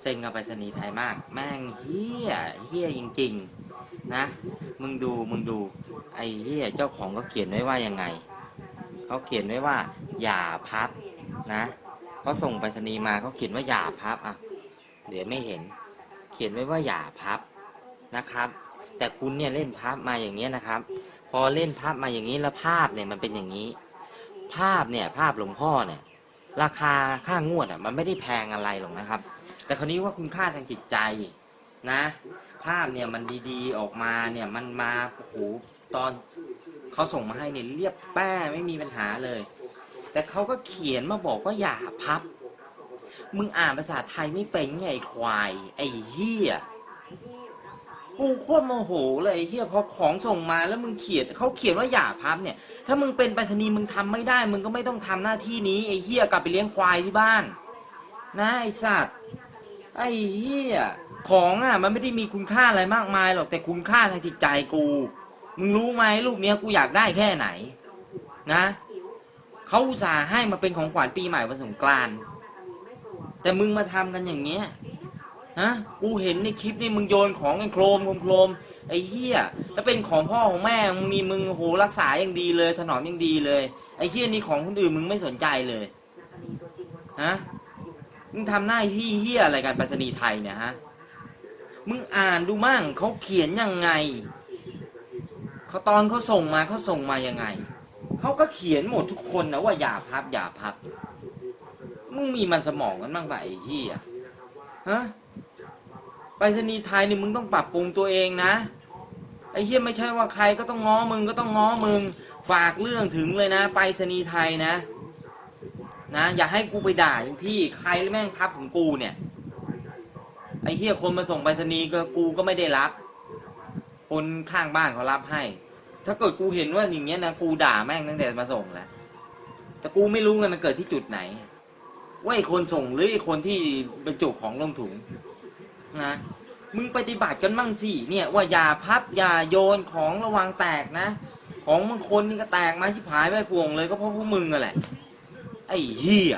เซ็งกับไปรษณีย์ไทยมาก แม่งเฮี้ยเฮี้ยจริงๆนะ มึงดูมึงดู ไอ้เฮี้ยเจ้าของก็เขียนไว้ว่ายังไงเขาเขียนไว้ว่า อย่าพับนะเขาส่งไปรษณีย์มาเขาเขียนว่าอย่าพับอะเดี๋ยวไม่เห็น เขียนไว้ว่าอย่าพับนะครับ แต่คุณเนี่ยเล่นพับมาอย่างเงี้ยนะครับ พอเล่นภาพมาอย่างนี้แล้วภาพเนี่ยมันเป็นอย่างนี้ ภาพเนี่ยภาพหลวงพ่อเนี่ยราคาค่างวดอะมันไม่ได้แพงอะไรหรอกนะครับ แต่คราวนี้ว่าคุณค่าทางจิตใจนะ ภาพเนี่ยมันดีๆออกมาเนี่ยมันมาโอ้โหตอนเขาส่งมาให้เนี่ยเรียบแป้ไม่มีปัญหาเลย แต่เขาก็เขียนมาบอกว่าอย่าพับ มึงอ่านภาษาไทยไม่เป็นไงควาย ไอ้เหี้ยกูโคตรโมโหเลยไอ้เฮียพอของส่งมาแล้วมึงเขียนเขาเขียนว่าอย่าพับเนี่ย ถ้ามึงเป็นไปรษณีย์มึงทำไม่ได้ มึงก็ไม่ต้องทำหน้าที่นี้ไอ้เฮียกลับไปเลี้ยงควายที่บ้าน นะไอ้สัตว์ ไอ้เฮียของอะ มันไม่ได้มีคุณค่าอะไรมากมายหรอกแต่คุณค่าทางจิตใจกู มึงรู้ไหมลูกเนี้ยกูอยากได้แค่ไหน นะเขาอุตส่าห์ให้มาเป็นของขวัญปีใหม่วันสงกรานต์แต่มึงมาทำกันอย่างเงี้ยฮะกูเห็นในคลิปนี่มึงโยนของกันโครมโครมไอ้เหี้ยแล้วเป็นของพ่อของแม่มึงนี่มึงโหรักษาอย่างดีเลย ถนอมอย่างดีเลย ไอ้เหี้ยนี่ของคนอื่นมึงไม่สนใจเลยฮะ มึงทำหน้าที่เหี้ยอะไรกันปัจนีย์ไทยเนี่ยฮะ มึงอ่านดูมั่งเขาเขียนยังไง เขาตอนเขาส่งมาเขาส่งมายังไง เขาก็เขียนหมดทุกคนนะว่าอย่าพับอย่าพับ มึงมีมันสมองกันบ้างปะไอ้เหี้ยฮะไปรษณีย์ไทยนี่มึงต้องปรับปรุงตัวเองนะ ไอ้เหี้ยไม่ใช่ว่าใครก็ต้องง้อมึงก็ต้องง้อมึง ฝากเรื่องถึงเลยนะ ไปรษณีย์ไทยนะ นะอย่าให้กูไปด่าอย่างที่ใครแม่งพับของกูเนี่ย ไอ้เหี้ยคนมาส่งไปรษณีย์ก็กูก็ไม่ได้รับ คนข้างบ้านเขารับให้ ถ้าเกิดกูเห็นว่าอย่างเงี้ยนะกูด่าแม่งตั้งแต่มาส่งแล้วแต่กูไม่รู้ไงมันเกิดที่จุดไหนว่าไอ้คนส่งหรือไอ้คนที่บรรจุของลงถุงนะมึงปฏิบัติกันมั่งสิเนี่ยว่าอย่าพับอย่าโยนของระวังแตกนะ ของบางคนนี่ก็แตกมาชิบหายไปพวงเลยก็เพราะพวกมึงนั่นแหละ ไอ้เหี้ย